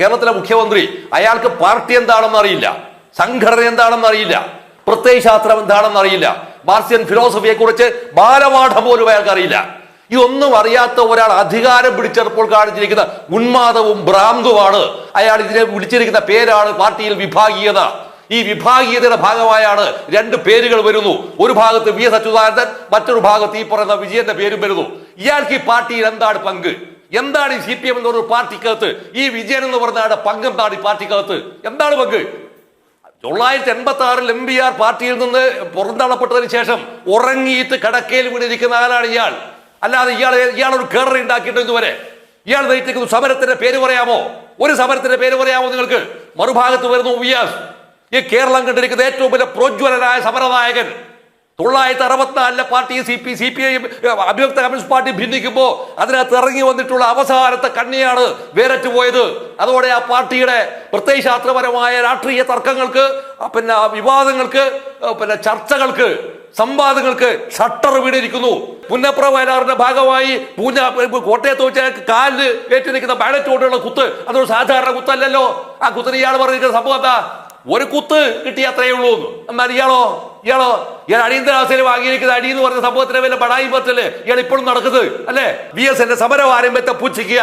കേരളത്തിലെ മുഖ്യമന്ത്രി അയാൾക്ക് പാർട്ടി എന്താണെന്ന് അറിയില്ല സംഘടന എന്താണെന്ന് അറിയില്ല പ്രത്യയശാസ്ത്രം എന്താണെന്ന് അറിയില്ല മാർസിയൻ ഫിലോസഫിയെ കുറിച്ച് ബാലപാഠം പോലും അയാൾക്ക് അറിയില്ല. ഇതൊന്നും അറിയാത്ത ഒരാൾ അധികാരം പിടിച്ചപ്പോൾ കാണിച്ചിരിക്കുന്ന ഉന്മാദവും ഭ്രാന്തുമാണ് അയാൾ ഇതിനെ വിളിച്ചിരിക്കുന്ന പേരാണ് പാർട്ടിയിൽ വിഭാഗീയത. ഈ വിഭാഗീയതയുടെ ഭാഗമായാണ് രണ്ട് പേരുകൾ വരുന്നു. ഒരു ഭാഗത്ത് വി എസ് അച്യുതാനന്ദൻ മറ്റൊരു ഭാഗത്ത് ഈ പറയുന്ന വിജയന്റെ പേരും വരുന്നു. ഇയാൾക്ക് ഈ പാർട്ടിയിൽ എന്താണ് പങ്ക്? എന്താണ് ഈ സി പി എം എന്ന് പറഞ്ഞ പാർട്ടിക്കകത്ത്? ഈ വിജയൻ എന്ന് പറഞ്ഞ ആടെ പങ്ക് എന്താണ് ഈ പാർട്ടിക്കകത്ത്. എന്താണ് പങ്ക്? തൊള്ളായിരത്തി എൺപത്തി ആറിൽ എം പി ആർ പാർട്ടിയിൽ നിന്ന് പുറന്തള്ളപ്പെട്ടതിന് ശേഷം ഉറങ്ങിയിട്ട് കടക്കയിൽ വീണിരിക്കുന്ന ആളാണ് ഇയാൾ. അല്ലാതെ ഇയാൾ ഒരു കേററി ഉണ്ടാക്കിയിട്ട് ഇതുവരെ? ഇയാൾ നയിച്ചിരിക്കുന്ന സമരത്തിന്റെ പേര് പറയാമോ? ഒരു സമരത്തിന്റെ പേര് പറയാമോ നിങ്ങൾക്ക്? മറുഭാഗത്ത് വരുന്നു ഉവിയാസ്. ഈ കേരളം കണ്ടിരിക്കുന്ന ഏറ്റവും വലിയ പ്രോജ്വലനായ സമരനായകൻ. തൊള്ളായിരത്തി അറുപത്തിനാലിലെ party C P C P I അഭിവക്ത communist party ഭിന്നിക്കുമ്പോൾ അതിനകത്ത് ഇറങ്ങി വന്നിട്ടുള്ള അവസാനത്തെ കണ്ണിയാണ് വേരറ്റ് പോയത്. അതോടെ ആ പാർട്ടിയുടെ പ്രത്യയശാസ്ത്രപരമായ രാഷ്ട്രീയ തർക്കങ്ങൾക്ക് പിന്നെ വിവാദങ്ങൾക്ക് പിന്നെ ചർച്ചകൾക്ക് സംവാദങ്ങൾക്ക് ഷട്ടർ വീണിരിക്കുന്നു. പുന്നപ്ര വയലാറിന്റെ ഭാഗമായി പൂഞ്ഞ കോട്ടയത്ത് വെച്ച് കാലിന് ഏറ്റിരിക്കുന്ന ബാലറ്റ് കൊണ്ടുള്ള കുത്ത് അതൊരു സാധാരണ കുത്തല്ലല്ലോ. ആ കുത്തിന് ഇയാൾ പറഞ്ഞിരിക്കുന്ന സംഭവം എന്താ? ഒരു കുത്ത് കിട്ടിയ അത്രയേ ഉള്ളൂ എന്ന്. എന്നാൽ ഇയാളോ ഇയാളോ ഇയാൾ അടിയന്തരാവസ്ഥയിൽ വാങ്ങിയിരിക്കുന്ന അടി എന്ന് പറഞ്ഞ സംഭവത്തിന് വലിയ പടായി പറ്റല്ലേ ഇയാൾ ഇപ്പോഴും നടക്കുന്നത് അല്ലേ? വി എസ് എന്റെ സമരം ആരംഭത്തെ പൂച്ചിക്കുക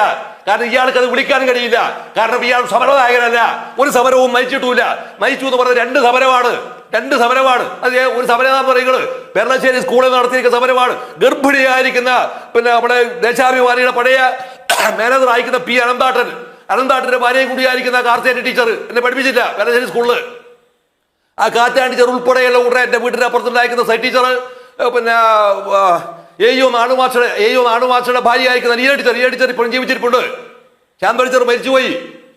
കാരണം ഇയാൾക്ക് അത് വിളിക്കാൻ കഴിയില്ല. കാരണം ഇയാൾ സമരനായകനല്ല ഒരു സമരവും നയിച്ചിട്ടില്ല നയിച്ചു എന്ന് പറഞ്ഞ രണ്ട് സമരമാണ്. രണ്ട് സമരമാണ്. അത് ഒരു സമരം പറയുന്നത്. പെർണശ്ശേരി സ്കൂളിൽ നടത്തിയിരിക്കുന്ന സമരമാണ്. ഗർഭിണിയായിരിക്കുന്ന പിന്നെ നമ്മുടെ ദേശാഭിമാനിയുടെ പഴയ മാനേജർ അയക്കുന്ന പി അനന്താട്ടൻ. അനന്താട്ടിന്റെ ഭാര്യയും കൂടിയായിരിക്കുന്ന കാർത്തേന്റെ ടീച്ചർ എന്നെ പഠിപ്പിച്ചില്ല. വേലശ്ശേരി സ്കൂളിൽ ആ കാറ്റാൻ ടീച്ചർ ഉൾപ്പെടെയുള്ള കൂടെ എന്റെ വീട്ടിന്റെ അപ്പുറത്തുണ്ടായിരിക്കുന്ന സൈ ടീച്ചർ പിന്നെ എയ്യോ നാണുമാഷയുടെ എയ്യോ ഭാര്യ ആയിരിക്കുന്ന ഈ ടീച്ചർ ഈ ടീച്ചർ ഇപ്പോഴും ജീവിച്ചിട്ടുണ്ട് ശാന്ത ടീച്ചർ മരിച്ചുപോയി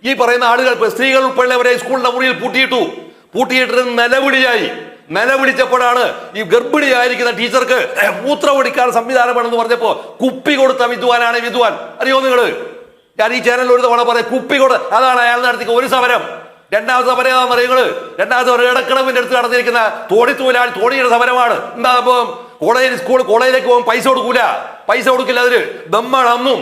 ഈ പറയുന്ന ആളുകൾ സ്ത്രീകൾ ഉൾപ്പെടെയുള്ളവരെ സ്കൂളിന്റെ മുറിയിൽ പൂട്ടിയിട്ടു. പൂട്ടിയിട്ട് നിലവിളിയായി. നിലവിളിച്ചപ്പോഴാണ് ഈ ഗർഭിണിയായിരിക്കുന്ന ടീച്ചർക്ക് മൂത്രം ഒടിക്കാൻ സംവിധാനമാണെന്ന് പറഞ്ഞപ്പോ കുപ്പി കൊടുത്ത വിദ്വാനാണ് വിദ്വാൻ. അറിയോ നിങ്ങൾ? ഞാൻ ഈ ചാനലിൽ ഒരു തവണ പറയാം കുപ്പി കൊടു അതാണ് അയാൾ നടത്തിയ ഒരു സമരം. രണ്ടാമത്തെ സമരം ഏതാണെന്ന് അറിയുന്നത് രണ്ടാമത്തെ ഒരു ഇടക്കിടവിന്റെ അടുത്ത് നടന്നിരിക്കുന്ന തോണി തൊഴിലാളി തോണിയുടെ സമരമാണ്. എന്താ അപ്പം? കോളേജ് സ്കൂൾ കോളേജിലേക്ക് പോകും പൈസ കൊടുക്കൂല. പൈസ കൊടുക്കില്ല അതിന്. ദമ്മാണ് അന്നും.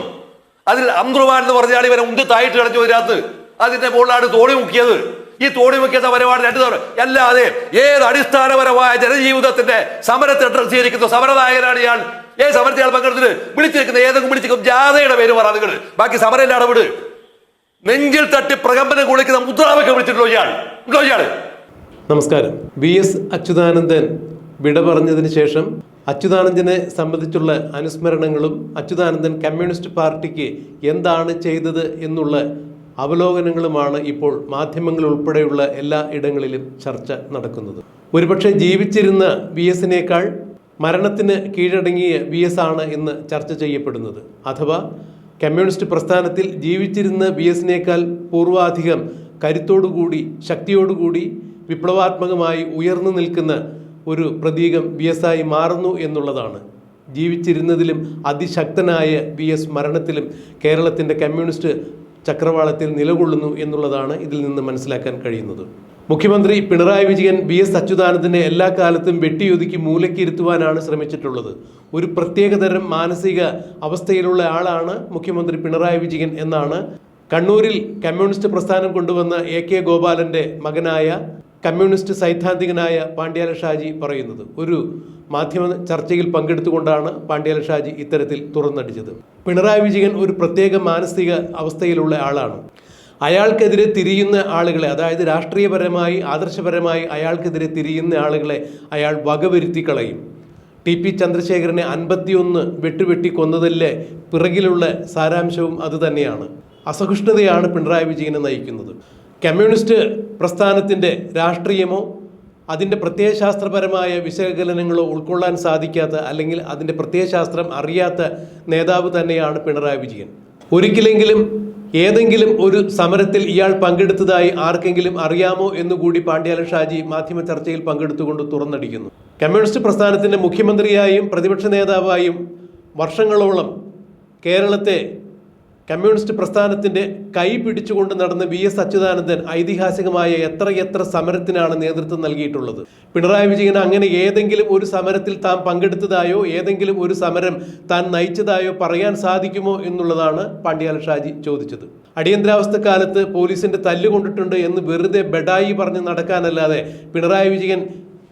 അതിൽ അമ്രുവാൻ എന്ന് പറഞ്ഞാൽ ഇവനെ ഉന്തി തായിട്ട് കിടച്ചു ഇതിനകത്ത് അതിന്റെ മുകളിലാണ് തോണി മുക്കിയത്. ഈ തോണി മുക്കിയ പരിപാടി രണ്ടു തവണ. അല്ലാതെ ഏത് അടിസ്ഥാനപരമായ ജനജീവിതത്തിന്റെ സമരത്തെ ചെയ്തിരിക്കുന്ന സമരനായകനാണ് ഇയാൾ ഏത് സമരത്തിൽ ഇയാൾ പങ്കെടുത്തിട്ട് വിളിച്ചിരിക്കുന്ന ഏതെങ്കിലും വിളിച്ചിരിക്കും ജാഥയുടെ പേര് പറ നിങ്ങൾ. ബാക്കി സമരം ഇല്ലാതെ നെഞ്ചിൽ തട്ടി പ്രകമ്പനം കുളിക്കുന്ന മുദ്രാവൊക്കെ വിളിച്ചിട്ടുണ്ടോ ഇയാൾ? ഇയാൾ? നമസ്കാരം. വി എസ് അച്യുതാനന്ദൻ വിട പറഞ്ഞതിന് ശേഷം അച്യുതാനന്ദനെ സംബന്ധിച്ചുള്ള അനുസ്മരണങ്ങളും അച്യുതാനന്ദൻ കമ്മ്യൂണിസ്റ്റ് പാർട്ടിക്ക് എന്താണ് ചെയ്തത് എന്നുള്ള അവലോകനങ്ങളുമാണ് ഇപ്പോൾ മാധ്യമങ്ങൾ ഉൾപ്പെടെയുള്ള എല്ലാ ഇടങ്ങളിലും ചർച്ച നടക്കുന്നത്. ഒരുപക്ഷെ ജീവിച്ചിരുന്ന വി എസിനേക്കാൾ മരണത്തിന് കീഴടങ്ങിയ വി എസ് ആണ് ഇന്ന് ചർച്ച ചെയ്യപ്പെടുന്നത്. അഥവാ കമ്മ്യൂണിസ്റ്റ് പ്രസ്ഥാനത്തിൽ ജീവിച്ചിരുന്ന വി എസിനേക്കാൾ പൂർവാധികം കരുത്തോടുകൂടി ശക്തിയോടുകൂടി വിപ്ലവാത്മകമായി ഉയർന്നു നിൽക്കുന്ന ഒരു പ്രതീകം വി എസ് ആയി മാറുന്നു എന്നുള്ളതാണ്. ജീവിച്ചിരുന്നതിലും അതിശക്തനായ വി എസ് മരണത്തിലും കേരളത്തിന്റെ കമ്മ്യൂണിസ്റ്റ് ചക്രവാളത്തിൽ നിലകൊള്ളുന്നു എന്നുള്ളതാണ് ഇതിൽ നിന്ന് മനസ്സിലാക്കാൻ കഴിയുന്നത്. മുഖ്യമന്ത്രി പിണറായി വിജയൻ വി എസ് അച്യുതാനന്ദനെ എല്ലാ കാലത്തും വെട്ടിയൊതുക്കി മൂലക്കിരുത്തുവാനാണ് ശ്രമിച്ചിട്ടുള്ളത്. ഒരു പ്രത്യേകതരം മാനസിക അവസ്ഥയിലുള്ള ആളാണ് മുഖ്യമന്ത്രി പിണറായി വിജയൻ എന്നാണ് കണ്ണൂരിൽ കമ്മ്യൂണിസ്റ്റ് പ്രസ്ഥാനം കൊണ്ടുവന്ന എ കെ ഗോപാലന്റെ മകനായ കമ്മ്യൂണിസ്റ്റ് സൈദ്ധാന്തികനായ പാണ്ഡ്യാല ഷാജി പറയുന്നത്. ഒരു മാധ്യമ ചർച്ചയിൽ പങ്കെടുത്തുകൊണ്ടാണ് പാണ്ഡ്യാല ഷാജി ഇത്തരത്തിൽ തുറന്നടിച്ചത്. പിണറായി വിജയൻ ഒരു പ്രത്യേക മാനസിക അവസ്ഥയിലുള്ള ആളാണ്. അയാൾക്കെതിരെ തിരിയുന്ന ആളുകളെ അതായത് രാഷ്ട്രീയപരമായി ആദർശപരമായി അയാൾക്കെതിരെ തിരിയുന്ന ആളുകളെ അയാൾ വകവരുത്തി കളയും ടി പി ചന്ദ്രശേഖരനെ അൻപത്തിയൊന്ന് വെട്ടുവെട്ടി കൊന്നതിലെ പിറകിലുള്ള സാരാംശവും അതുതന്നെയാണ് അസഹിഷ്ണുതയാണ് പിണറായി വിജയനെ നയിക്കുന്നത്. കമ്മ്യൂണിസ്റ്റ് പ്രസ്ഥാനത്തിന്റെ രാഷ്ട്രീയമോ അതിന്റെ പ്രത്യയശാസ്ത്രപരമായ വിശകലനങ്ങളോ ഉൾക്കൊള്ളാൻ സാധിക്കാത്ത അല്ലെങ്കിൽ അതിന്റെ പ്രത്യയശാസ്ത്രം അറിയാത്ത നേതാവ് തന്നെയാണ് പിണറായി വിജയൻ. ഒരിക്കലെങ്കിലും ഏതെങ്കിലും ഒരു സമരത്തിൽ ഇയാൾ പങ്കെടുത്തതായി ആർക്കെങ്കിലും അറിയാമോ എന്നുകൂടി പാണ്ഡ്യാല ഷാജി മാധ്യമ ചർച്ചയിൽ പങ്കെടുത്തുകൊണ്ട് തുറന്നടിക്കുന്നു. കമ്മ്യൂണിസ്റ്റ് പ്രസ്ഥാനത്തിന്റെ മുഖ്യമന്ത്രിയായും പ്രതിപക്ഷ നേതാവായും വർഷങ്ങളോളം കേരളത്തെ കമ്മ്യൂണിസ്റ്റ് പ്രസ്ഥാനത്തിന്റെ കൈ പിടിച്ചുകൊണ്ട് നടന്ന വി എസ് അച്യുതാനന്ദൻ ഐതിഹാസികമായ എത്രയെത്ര സമരത്തിനാണ് നേതൃത്വം നൽകിയിട്ടുള്ളത്? പിണറായി വിജയൻ അങ്ങനെ ഏതെങ്കിലും ഒരു സമരത്തിൽ താൻ പങ്കെടുത്തതായോ ഏതെങ്കിലും ഒരു സമരം താൻ നയിച്ചതായോ പറയാൻ സാധിക്കുമോ എന്നുള്ളതാണ് പാണ്ഡ്യാല ഷാജി ചോദിച്ചത്. അടിയന്തരാവസ്ഥ കാലത്ത് പോലീസിന്റെ തല്ലുകൊണ്ടിട്ടുണ്ട് എന്ന് വെറുതെ ബെഡായി പറഞ്ഞ് നടക്കാനല്ലാതെ പിണറായി വിജയൻ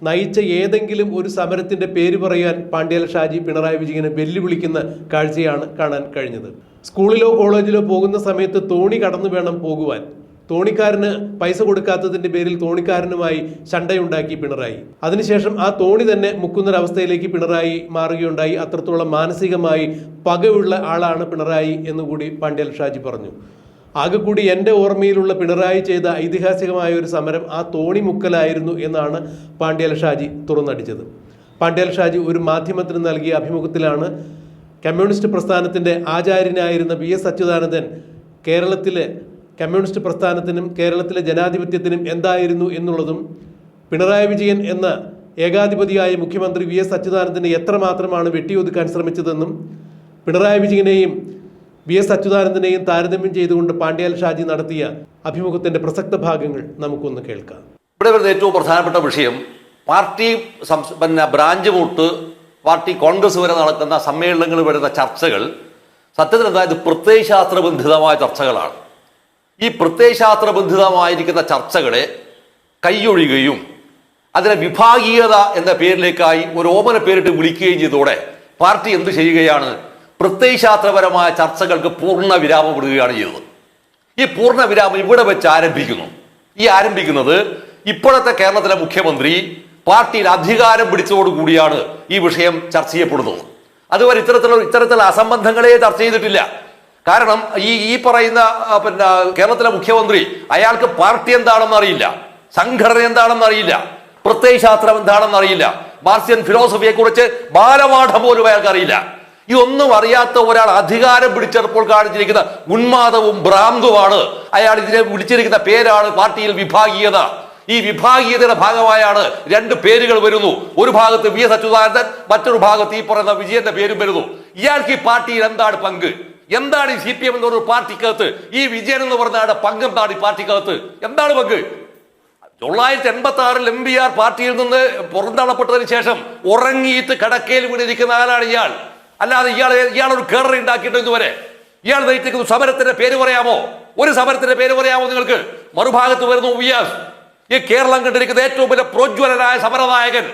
നയിച്ച ഏതെങ്കിലും ഒരു സമരത്തിന്റെ പേര് പറയാൻ പാണ്ഡ്യൽ ഷാജി പിണറായി വിജയനെ വെല്ലുവിളിക്കുന്ന കാഴ്ചയാണ് കാണാൻ കഴിഞ്ഞത്. സ്കൂളിലോ കോളേജിലോ പോകുന്ന സമയത്ത് തോണി കടന്നു വേണം പോകുവാൻ. തോണിക്കാരന് പൈസ കൊടുക്കാത്തതിന്റെ പേരിൽ തോണിക്കാരനുമായി ശണ്ടയുണ്ടാക്കി പിണറായി. അതിനുശേഷം ആ തോണി തന്നെ മുക്കുന്നൊരവസ്ഥയിലേക്ക് പിണറായി മാറുകയുണ്ടായി. അത്രത്തോളം മാനസികമായി പകയുള്ള ആളാണ് പിണറായി എന്നുകൂടി പാണ്ഡ്യൽ ഷാജി പറഞ്ഞു. ആകെ കൂടി എന്റെ ഓർമ്മയിലുള്ള പിണറായി ചെയ്ത ഐതിഹാസികമായ ഒരു സമരം ആ തോണിമുക്കലായിരുന്നു എന്നാണ് പാണ്ഡ്യൽ ഷാജി തുറന്നടിച്ചത്. പാണ്ഡ്യൽ ഷാജി ഒരു മാധ്യമത്തിന് നൽകിയ അഭിമുഖത്തിലാണ് കമ്മ്യൂണിസ്റ്റ് പ്രസ്ഥാനത്തിന്റെ ആചാര്യനായിരുന്ന വി എസ് അച്യുതാനന്ദൻ കേരളത്തിലെ കമ്മ്യൂണിസ്റ്റ് പ്രസ്ഥാനത്തിനും കേരളത്തിലെ ജനാധിപത്യത്തിനും എന്തായിരുന്നു എന്നുള്ളതും പിണറായി വിജയൻ എന്ന ഏകാധിപതിയായ മുഖ്യമന്ത്രി വി എസ് അച്യുതാനന്ദനെ എത്രമാത്രമാണ് വെട്ടിയൊതുക്കാൻ ശ്രമിച്ചതെന്നും പിണറായി വിജയനെയും വി എസ് അച്യുതാനന്ദനെയും താരതമ്യം ചെയ്തുകൊണ്ട് പാണ്ഡ്യാൽ ഷാജി നടത്തിയ അഭിമുഖത്തിന്റെ പ്രസക്ത ഭാഗങ്ങൾ നമുക്കൊന്ന് കേൾക്കാം. ഇവിടെ വരുന്ന ഏറ്റവും പ്രധാനപ്പെട്ട വിഷയം പാർട്ടി പിന്നെ ബ്രാഞ്ച് മുട്ട് പാർട്ടി കോൺഗ്രസ് വരെ നടക്കുന്ന സമ്മേളനങ്ങളിൽ വരുന്ന ചർച്ചകൾ സത്യത്തിൽ എന്താ? ഇത് പ്രത്യയശാസ്ത്രബന്ധിതമായ ചർച്ചകളാണ്. ഈ പ്രത്യയശാസ്ത്രബന്ധിതമായിരിക്കുന്ന ചർച്ചകളെ കൈയൊഴിയുകയും അതിനെ വിഭാഗീയത എന്ന പേരിലേക്കായി ഒരു ഓമന പേരിട്ട് വിളിക്കുകയും ചെയ്തതോടെ പാർട്ടി എന്ത് ചെയ്യുകയാണ്? പ്രത്യയശാസ്ത്രപരമായ ചർച്ചകൾക്ക് പൂർണ വിരാമം ഇടുകയാണ് ചെയ്തത്. ഈ പൂർണ വിരാമം ഇവിടെ വെച്ച് ആരംഭിക്കുന്നു. ഈ ആരംഭിക്കുന്നത് ഇപ്പോഴത്തെ കേരളത്തിലെ മുഖ്യമന്ത്രി പാർട്ടിയിൽ അധികാരം പിടിച്ചതോടുകൂടിയാണ് ഈ വിഷയം ചർച്ച ചെയ്യപ്പെടുന്നത്. അതുവരെ ഇത്തരത്തിലുള്ള ഇത്തരത്തിലുള്ള അസംബന്ധങ്ങളെ ചർച്ച ചെയ്തിട്ടില്ല. കാരണം ഈ ഈ പറയുന്ന പിന്നെ കേരളത്തിലെ മുഖ്യമന്ത്രി അയാൾക്ക് പാർട്ടി എന്താണെന്ന് അറിയില്ല. സംഘടന എന്താണെന്ന് അറിയില്ല. പ്രത്യയശാസ്ത്രം എന്താണെന്ന് അറിയില്ല. മാർസിയൻ ഫിലോസഫിയെ കുറിച്ച് ബാലപാഠം പോലും അയാൾക്ക് അറിയില്ല. ഇതൊന്നും അറിയാത്ത ഒരാൾ അധികാരം പിടിച്ചപ്പോൾ കാണിച്ചിരിക്കുന്ന ഉന്മാദവും ഭ്രാന്തുമാണ് അയാൾ ഇതിനെ വിളിച്ചിരിക്കുന്ന പേരാണ് പാർട്ടിയിൽ വിഭാഗീയത. ഈ വിഭാഗീയതയുടെ ഭാഗമായാണ് രണ്ട് പേരുകൾ വരുന്നു. ഒരു ഭാഗത്ത് വി എസ് അച്യുതാനന്ദൻ മറ്റൊരു ഭാഗത്ത് ഈ പറയുന്ന വിജയന്റെ പേരും വരുന്നു. ഇയാൾക്ക് ഈ പാർട്ടിയിൽ എന്താണ് പങ്ക്? എന്താണ് ഈ സി പി എം എന്ന് പറഞ്ഞ പാർട്ടിക്കകത്ത്? ഈ വിജയൻ എന്ന് പറഞ്ഞ പങ്ക് എന്താണ് ഈ പാർട്ടിക്കകത്ത്? എന്താണ് പങ്ക്? തൊള്ളായിരത്തി എൺപത്തി ആറിൽ എം പി ആർ പാർട്ടിയിൽ നിന്ന് പുറന്തള്ളപ്പെട്ടതിന് ശേഷം ഉറങ്ങിയിട്ട് കടക്കയിൽ വീണിരിക്കുന്ന ആളാണ് ഇയാൾ. അല്ലാതെ ഇയാൾ ഒരു കേററി ഉണ്ടാക്കിയിട്ട് ഇതുവരെ? ഇയാൾ നയിച്ചിരിക്കുന്ന സമരത്തിന്റെ പേര് പറയാമോ? ഒരു സമരത്തിന്റെ പേര് പറയാമോ നിങ്ങൾക്ക്? മറുഭാഗത്ത് വരുന്നു വിയാസ് ഈ കേരളം കണ്ടിരിക്കുന്ന ഏറ്റവും വലിയ പ്രോജ്വലനായ സമരനായകൻ.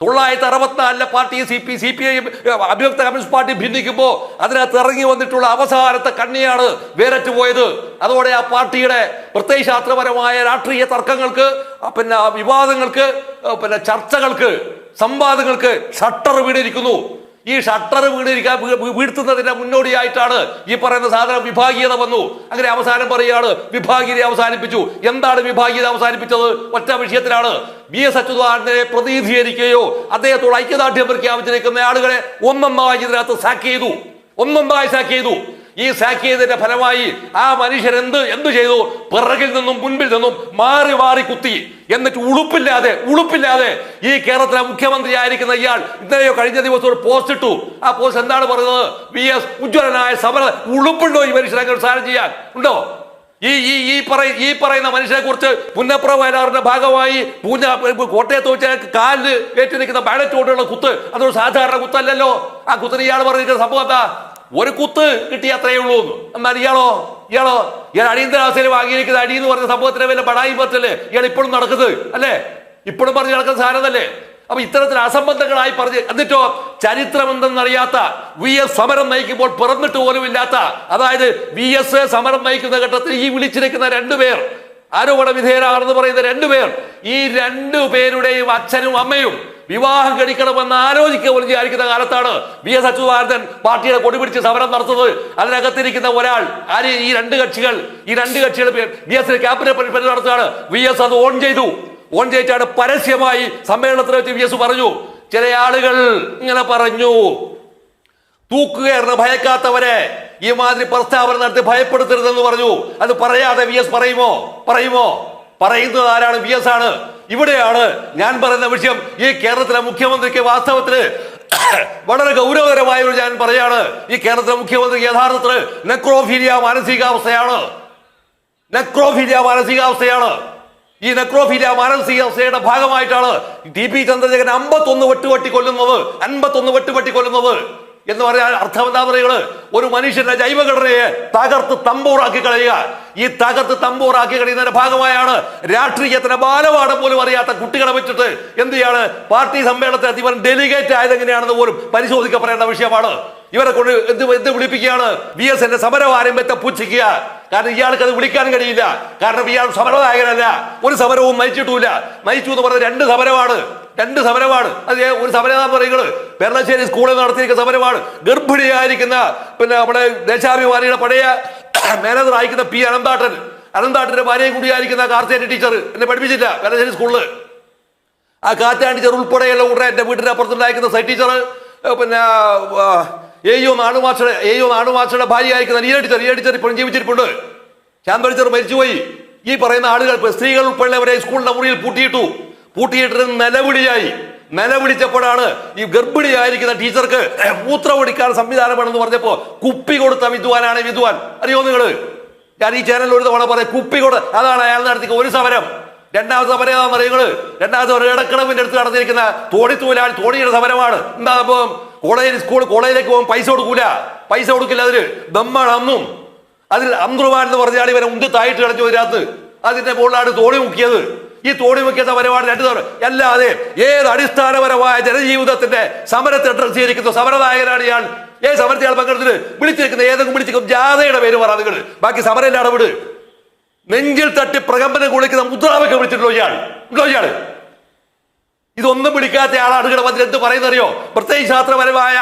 തൊള്ളായിരത്തി അറുപത്തിനാലിലെ party C P C P I അഭിയുക്ത communist party ഭിന്നിക്കുമ്പോൾ അതിനകത്ത് ഇറങ്ങി വന്നിട്ടുള്ള അവസാനത്തെ കണ്ണിയാണ് വേരറ്റ് പോയത് അതോടെ ആ പാർട്ടിയുടെ പ്രത്യയശാസ്ത്രപരമായ രാഷ്ട്രീയ തർക്കങ്ങൾക്ക് പിന്നെ വിവാദങ്ങൾക്ക് പിന്നെ ചർച്ചകൾക്ക് സംവാദങ്ങൾക്ക് ഷട്ടർ വീണിരിക്കുന്നു. ഈ ഷട്ടർ വീണിരിക്കാൻ വീ- വീ- വീഴ്ത്തുന്നതിന്റെ മുന്നോടിയായിട്ടാണ് ഈ പറയുന്ന സാധനം വിഭാഗീയത വന്നു. അങ്ങനെ അവസാനം പറയുകയാണ് വിഭാഗീയത അവസാനിപ്പിച്ചു. എന്താണ് വിഭാഗീയത അവസാനിപ്പിച്ചത്? ഒറ്റ വിഷയത്തിലാണ്. ബി എസ് അച്യുതാനന്ദനെ പ്രതിനിധീകരിക്കുകയോ അദ്ദേഹത്തോട് ഐക്യദാർഢ്യം പ്രഖ്യാപിച്ചിരിക്കുന്ന ആളുകളെ ഒന്നൊന്നായി ഇതിനകത്ത് സാക്ക് ചെയ്തു. ഒന്നൊന്നായി സാക്ക് ചെയ്തു. ഈ സാക്ക് ചെയ്തതിന്റെ ഫലമായി ആ മനുഷ്യൻ എന്ത് എന്ത് ചെയ്തു? പിറകിൽ നിന്നും മുൻപിൽ നിന്നും മാറി മാറി കുത്തി. എന്നിട്ട് ഉളുപ്പില്ലാതെ ഉളുപ്പില്ലാതെ ഈ കേരളത്തിലെ മുഖ്യമന്ത്രി ആയിരിക്കുന്ന ഇയാൾ ഇന്നലെയോ കഴിഞ്ഞ ദിവസം ഒരു പോസ്റ്റ് ഇട്ടു. ആ പോസ്റ്റ് എന്താണ് പറയുന്നത്? വി എസ് ഉജ്ജ്വലനായ സമര ഉളുപ്പുണ്ടോ ഈ അങ്ങനെ സാധനം ചെയ്യാൻ? ഉണ്ടോ? ഈ ഈ ഈ പറയ ഈ പറയുന്ന മനുഷ്യനെ കുറിച്ച് പുന്നപ്ര വയലാറിന്റെ ഭാഗമായി പൂഞ്ഞ കോട്ടയത്ത് വെച്ച് കാലിൽ ഏറ്റു നിൽക്കുന്ന ബാലറ്റ് കൊണ്ടുള്ള കുത്ത് അതൊരു സാധാരണ കുത്തല്ലല്ലോ. ആ കുത്തിന് ഇയാൾ പറഞ്ഞിരിക്കുന്ന സംഭവം എന്താ? ഒരു കുത്ത് കിട്ടി അത്രയേ ഉള്ളൂ എന്ന്. എന്നാൽ ഇയാളോ ഇയാളോ ഇയാൾ അടിയന്തരാവസ്ഥയിൽ വാങ്ങിയിരിക്കുന്ന അടി എന്ന് പറഞ്ഞ സംഭവത്തിന് വല്ല ബടായി പറ്റല്ലേ? ഇയാൾ ഇപ്പോഴും നടക്കുന്നത് അല്ലേ? ഇപ്പോഴും പറഞ്ഞ് നടക്കുന്ന സാധനമല്ലേ? അപ്പൊ ഇത്തരത്തിൽ അസംബന്ധങ്ങളായി പറഞ്ഞ് എന്നിട്ടോ ചരിത്രം എന്തെന്നറിയാത്ത വി എസ് സമരം നയിക്കുമ്പോൾ പിറന്നിട്ട് പോലും ഇല്ലാത്ത അതായത് വി എസ് സമരം നയിക്കുന്ന ഘട്ടത്തിൽ ഈ വിളിച്ചിരിക്കുന്ന രണ്ടുപേർ ആരോപണ വിധേയരാണെന്ന് പറയുന്ന രണ്ടുപേർ ഈ രണ്ടു പേരുടെയും അച്ഛനും അമ്മയും വിവാഹം കഴിക്കണമെന്ന് ആലോചിക്കുക പോലും വിചാരിക്കുന്ന കാലത്താണ് വി എസ് അച്യുതാനന്ദൻ പാർട്ടിയുടെ കൊടി പിടിച്ച് സമരം നടത്തുന്നത്. അതിനകത്തിരിക്കുന്ന ഒരാൾ ആര്? ഈ രണ്ട് കക്ഷികൾ. ഈ രണ്ട് കക്ഷികൾ ബി എസ് പരിപാടി നടത്തുകയാണ്. വി എസ് അത് ഓൺ ചെയ്തു. ഓൺ ചെയ്തിട്ടാണ് പരസ്യമായി സമ്മേളനത്തിൽ വെച്ച് വി എസ് പറഞ്ഞു. ചില ആളുകൾ ഇങ്ങനെ പറഞ്ഞു തൂക്കുകയറിന് ഭയക്കാത്തവരെ. ഈ മാതിരി പ്രസ്താവന നടത്തി ഭയപ്പെടുത്തരുതെന്ന് പറഞ്ഞു. അത് പറയാതെ വി എസ് പറയുമോ? പറയുമോ? പറയുന്നത് ആരാണ്? വി എസ് ആണ്. ഇവിടെയാണ് ഞാൻ പറയുന്ന വിഷയം. ഈ കേരളത്തിലെ മുഖ്യമന്ത്രിക്ക് വാസ്തവത്തിൽ വളരെ ഗൗരവകരമായ ഒരു ഞാൻ പറയാണ്. ഈ കേരളത്തിലെ മുഖ്യമന്ത്രി യഥാർത്ഥത്തിൽ നെക്രോഫീലിയ മാനസികാവസ്ഥയാണ്. നെക്രോഫീലിയ മാനസികാവസ്ഥയാണ്. ഈ നെക്രോഫീലിയ മാനസികാവസ്ഥയുടെ ഭാഗമായിട്ടാണ് ടി പി ചന്ദ്രശേഖരൻ അമ്പത്തൊന്ന് വെട്ടുവെട്ടി കൊല്ലുന്നത് അൻപത്തൊന്ന് വെട്ടുവെട്ടി കൊല്ലുന്നത് എന്ന് പറയാൻ അർത്ഥം എന്താ പറയുന്നത് ഒരു മനുഷ്യന്റെ ജൈവഘടനയെ തകർത്ത് തമ്പൂറാക്കി കളയുക. ഈ തകർത്ത് തമ്പൂറാക്കി കഴിയുന്നതിന്റെ ഭാഗമായാണ് രാഷ്ട്രീയത്തിന്റെ ബാലപാഠം പോലും അറിയാത്ത കുട്ടികളെ വെച്ചിട്ട് എന്ത് ചെയ്യാണ്? പാർട്ടി സമ്മേളനത്തെ ഇവർ ഡെലിഗേറ്റ് ആയതെങ്ങനെയാണെന്ന് പോലും പരിശോധിക്കപ്പെടേണ്ട വിഷയമാണ്. ഇവരെ കൊണ്ട് എന്ത് എന്ത് വിളിപ്പിക്കുകയാണ്? ബി എസ് എന്റെ സമരം ആരംഭത്തെ പൂച്ഛിക്കുക. കാരണം ഇയാൾക്ക് അത് വിളിക്കാൻ കഴിയില്ല. കാരണം ഇയാൾ സമരനായകനല്ല ഒരു സമരവും മരിച്ചിട്ടില്ല മരിച്ചു എന്ന് പറഞ്ഞ രണ്ട് സമരമാണ്. രണ്ട് സമരമാണ്. അത് ഒരു സമരം പറയുന്നത്. പെർണശ്ശേരി സ്കൂളിൽ നടത്തിയിരിക്കുന്ന സമരമാണ്. ഗർഭിണിയായിരിക്കുന്ന പിന്നെ നമ്മുടെ ദേശാഭിമാനിയുടെ പഴയ മാനേജർ ആയിരിക്കുന്ന പി അനന്താട്ടൻ. അനന്താട്ടന്റെ ഭാര്യയും കൂടിയായിരിക്കുന്ന കാർത്തേരി ടീച്ചർ എന്നെ പഠിപ്പിച്ചില്ല വേലശ്ശേരി സ്കൂളിൽ ആ കാറ്റാൻ ടീച്ചർ ഉൾപ്പെടെയുള്ള കൂടെ എന്റെ വീട്ടിന് അപ്പുറത്തുണ്ടായിരിക്കുന്ന സൈറ്റ് ടീച്ചർ പിന്നെ നാണുമാഷയുടെ എയ്യോ നാണുമാഷയുടെ ഭാര്യ ആയിരിക്കുന്ന ലീല ടീച്ചർ ലീല ടീച്ചർ ഇപ്പോഴും ജീവിച്ചിരിപ്പുണ്ട്. ശാന്ത ടീച്ചർ മരിച്ചുപോയി. ഈ പറയുന്ന ആളുകൾ സ്ത്രീകൾ ഉൾപ്പെടെയുള്ളവരെ സ്കൂളിന്റെ മുറിയിൽ പൂട്ടിയിട്ടു. പൂട്ടിയിട്ട് നിലവിളിയായി. നിലവിളിച്ചപ്പോഴാണ് ഈ ഗർഭിണിയായിരിക്കുന്ന ടീച്ചർക്ക് മൂത്രമൊടിക്കാൻ സംവിധാനമാണെന്ന് പറഞ്ഞപ്പോ കുപ്പി കൊടുത്ത വിദ്വാനാണ് വിദ്വാൻ. അറിയോ നിങ്ങൾ ഞാൻ ഈ ചാനലിൽ ഒരു തവണ പറയാം കുപ്പി കൊടു അതാണ് അയാൾ നടത്തിയ ഒരു സമരം. രണ്ടാമത്തെ സമരം ഏതാണെന്ന് അറിയുന്നത് രണ്ടാമത്തെ ഒരു ഇടക്കിടവിന്റെ അടുത്ത് നടന്നിരിക്കുന്ന തോണി തൊഴിലാളി തോണിയുടെ സമരമാണ്. എന്താ അപ്പം കോളേജ് സ്കൂൾ കോളേജിലേക്ക് പോകുമ്പോൾ പൈസ കൊടുക്കൂല. പൈസ കൊടുക്കില്ല അതിന്. ദമ്മാണ് അന്നും. അതിൽ അമ്രുമാൻ എന്ന് പറഞ്ഞാൽ ഇവരെ ഉന്തി തായിട്ട് കളഞ്ഞു ഇതിനകത്ത് അതിന്റെ മുകളിലാണ് തോണി മുക്കിയത്. ഈ തോണി മുക്കിയ പരിപാടി രണ്ടു തവണ. അല്ലാതെ ഏത് അടിസ്ഥാനപരമായ ജനജീവിതത്തിന്റെ സമരത്തെ അഡ്രസ് ചെയ്തിരിക്കുന്ന സമരനായകനാണ് ഇയാൾ. ഏ സമരത്തെ ഇയാൾ പങ്കെടുത്തിട്ട് വിളിച്ചിരിക്കുന്ന ഏതെങ്കിലും വിളിച്ചിരിക്കും ജാഥയുടെ പേര് പറ നിങ്ങൾ. ബാക്കി സമരം ഇല്ലാതെ വിട് നെഞ്ചിൽ തട്ടി പ്രകമ്പനം കുളിക്കുന്ന മുദ്രാവൊക്കെ വിളിച്ചിട്ടുണ്ടോ ഇയാൾ? ഇയാൾ ഇതൊന്നും പിടിക്കാത്ത ആളാണ് ഇവിടെ വന്നിട്ട് എന്ത് പറയുന്നറിയോ? പ്രത്യയശാസ്ത്രപരമായ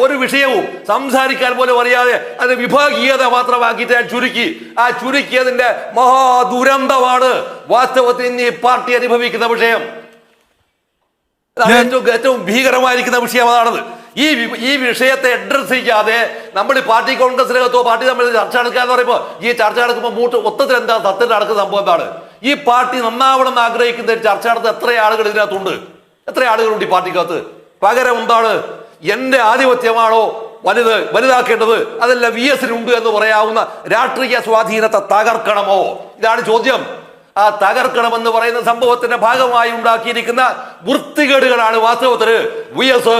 ഒരു വിഷയവും സംസാരിക്കാൻ പോലും അറിയാതെ അത് വിഭാഗീയത മാത്രമാക്കിയിട്ട് ഞാൻ ചുരുക്കി ആ ചുരുക്കിയതിന്റെ മഹാദുരന്തമാണ് വാസ്തവത്തിൽ ഇന്ന് ഈ പാർട്ടി അനുഭവിക്കുന്ന വിഷയം. ഏറ്റവും ഏറ്റവും ഭീകരമായിരിക്കുന്ന വിഷയം അതാണത്. ഈ ഈ വിഷയത്തെ അഡ്രസ് ചെയ്യാതെ നമ്മൾ ഈ പാർട്ടി കോൺഗ്രസിനകത്തോ പാർട്ടി തമ്മിൽ ചർച്ച നടക്കുക എന്ന് പറയുമ്പോൾ ഈ ചർച്ച നടക്കുമ്പോൾ മൂട്ട് മൊത്തത്തിൽ എന്താ സത്യം നടക്കുന്ന സംഭവം എന്താണ്? ഈ പാർട്ടി നന്നാവണം എന്ന് ആഗ്രഹിക്കുന്ന ചർച്ച നടത്തുന്ന എത്ര ആളുകൾ ഇതിനകത്തുണ്ട്? എത്ര ആളുകളുണ്ട് ഈ പാർട്ടിക്കകത്ത്? പകരം എന്താണ് എന്റെ ആധിപത്യമാണോ വലുത് വലുതാക്കേണ്ടത്? അതല്ല വി എസിനുണ്ട് എന്ന് പറയാവുന്ന രാഷ്ട്രീയ സ്വാധീനത്തെ തകർക്കണമോ? ഇതാണ് ചോദ്യം. ആ തകർക്കണമെന്ന് പറയുന്ന സംഭവത്തിന്റെ ഭാഗമായി ഉണ്ടാക്കിയിരിക്കുന്ന വൃത്തികേടുകളാണ് വാസ്തവത്തിൽ വി എസ്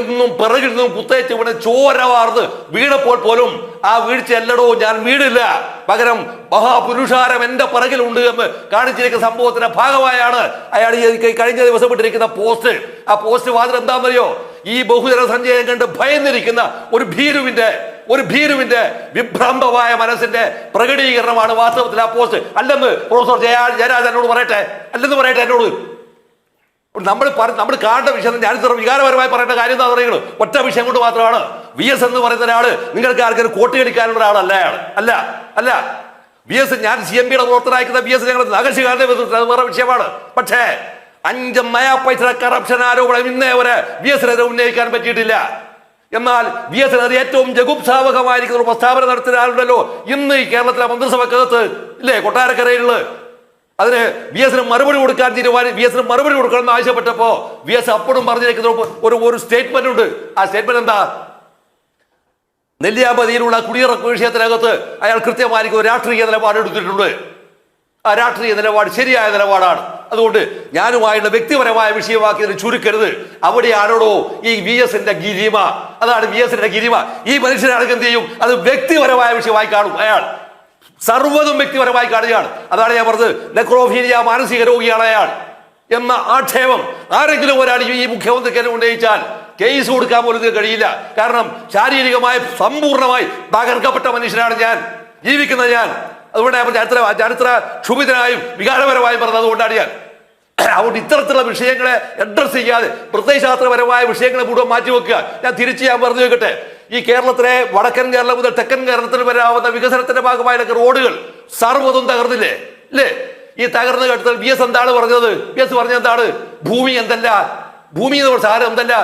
നിന്നും പിറകിൽ നിന്നും കുത്തേച്ച് ഇവിടെ ചോര വാർന്ന് വീണപ്പോൾ പോലും ആ വീഴ്ച എല്ലടോ ഞാൻ വീടില്ല പകരം മഹാപുരുഷാരം എന്റെ പിറകിലുണ്ട് എന്ന് കാണിച്ചിരിക്കുന്ന സംഭവത്തിന്റെ ഭാഗമായാണ് അയാൾ കഴിഞ്ഞ ദിവസം ഇട്ടിരിക്കുന്ന പോസ്റ്റ്. ആ പോസ്റ്റ് വാതിൽ എന്താണെന്നറിയോ ഈ ബഹുജന സഞ്ചയം കണ്ട് ഭയന്നിരിക്കുന്ന ഒരു ഭീരുവിന്റെ ഒരു ഭീരുവിന്റെ വിഭ്രാന്തമായ മനസ്സിന്റെ പ്രകടീകരണമാണ് വാസ്തവത്തിൽ ആ പോസ്റ്റ്. അല്ലെന്ന് പ്രൊഫസർ ജയ ജയരാജ് എന്നോട് പറയട്ടെ? അല്ലെന്ന് പറയട്ടെ എന്നോട്? നമ്മൾ നമ്മൾ കാണേണ്ട വിഷയം ഞാൻ ഇത്ര വികാരപരമായി പറയേണ്ട കാര്യം എന്താ പറയുന്നത് ഒറ്റ വിഷയം കൊണ്ട് മാത്രമാണ്. വി എസ് എന്ന് പറയുന്ന ഒരാൾ നിങ്ങൾക്ക് ആർക്കും കോട്ടിയടിക്കാനുള്ള ഒരാളല്ല അയാൾ. അല്ല അല്ല. വി എസ് ഞാൻ സി എം പിയുടെ പ്രവർത്തനായിരിക്കുന്ന വി എസ് ഞങ്ങൾ നഗശികാരന്റെ അത് വേറെ വിഷയമാണ്. പക്ഷേ അഞ്ച് മയാ പൈസ കറപ്ഷൻ ആരോപണം ഇന്നേ വരെ വി എസിനെതിരെ ഉന്നയിക്കാൻ പറ്റിയിട്ടില്ല. എന്നാൽ വി എസ് എന്നത് ഏറ്റവും ജഗുപ്സാവകമായിരിക്കുന്ന ഒരു പ്രസ്താവന നടത്തുന്ന ആളുണ്ടല്ലോ ഇന്ന് ഈ കേരളത്തിലെ മന്ത്രിസഭക്കകത്ത് ഇല്ലേ കൊട്ടാരക്കരയിലുള്ള. അതിന് വി എസിന് മറുപടി കൊടുക്കാൻ തീരുമാനം വി എസിന് മറുപടി കൊടുക്കണം എന്ന് ആവശ്യപ്പെട്ടപ്പോ വി എസ് അപ്പോഴും പറഞ്ഞിരിക്കുന്ന ഒരു- ഒരു സ്റ്റേറ്റ്മെന്റ് ഉണ്ട് ആ സ്റ്റേറ്റ്മെന്റ് എന്താ? നെല്ലിയാമ്പതിയിലുള്ള കുടിയിറക്കു വിഷയത്തിനകത്ത് അയാൾ കൃത്യമായിരിക്കും രാഷ്ട്രീയ നിലപാട് എടുത്തിട്ടുണ്ട് ആ രാഷ്ട്രീയ നിലപാട് ശരിയായ നിലപാടാണ്. അതുകൊണ്ട് ഞാനുമായുള്ള വ്യക്തിപരമായ വിഷയമാക്കി ഇതിനെ ചുരുക്കരുത്. അവിടെയാണോടോ ഈ വി എസിന്റെ ഗിരിമ. അതാണ് വി എസിന്റെ ഗിരിമ. ഈ മനുഷ്യനാണെങ്കിൽ എന്ത് ചെയ്യും? അത് വ്യക്തിപരമായ വിഷയമായി കാണും അയാൾ. സർവതും വ്യക്തിപരമായി കാണുകയാണ്. അതാണ് ഞാൻ പറഞ്ഞത്. നെക്രോഫീലിയ മാനസിക രോഗിയാണ് അയാൾ. എന്ന ആക്ഷേപം ആരെങ്കിലും ഒരാൾ ഈ മുഖ്യമന്ത്രിക്ക് ഉന്നയിച്ചാൽ കേസ് കൊടുക്കാൻ പോലും കഴിയില്ല. കാരണം ശാരീരികമായി സമ്പൂർണമായി തകർക്കപ്പെട്ട മനുഷ്യനാണ് ഞാൻ. ജീവിക്കുന്ന ഞാൻ. അതുകൊണ്ട് ചരിത്ര ചരിത്ര ക്ഷുഭിതനായും വികാരപരമായും പറഞ്ഞത് അതുകൊണ്ടാണ് ഞാൻ. അതുകൊണ്ട് ഇത്തരത്തിലുള്ള വിഷയങ്ങളെ അഡ്രസ് ചെയ്യാതെ പ്രത്യയശാസ്ത്രപരമായ വിഷയങ്ങളെ മുഴുവൻ മാറ്റിവെക്കുക ഞാൻ തിരിച്ച് ഞാൻ പറഞ്ഞു വെക്കട്ടെ. ഈ കേരളത്തിലെ വടക്കൻ കേരളം മുതൽ തെക്കൻ കേരളത്തിൽ വരാവുന്ന വികസനത്തിന്റെ ഭാഗമായൊക്കെ റോഡുകൾ സർവതും തകർന്നില്ലേ? അല്ലേ ഈ തകർന്ന ഘട്ടത്തിൽ ബി എസ് എന്താണ് പറഞ്ഞത്? ബി എസ് പറഞ്ഞ എന്താണ്? ഭൂമി എന്തല്ല? ഭൂമി എന്ന് പറഞ്ഞ സാധനം എന്തല്ല?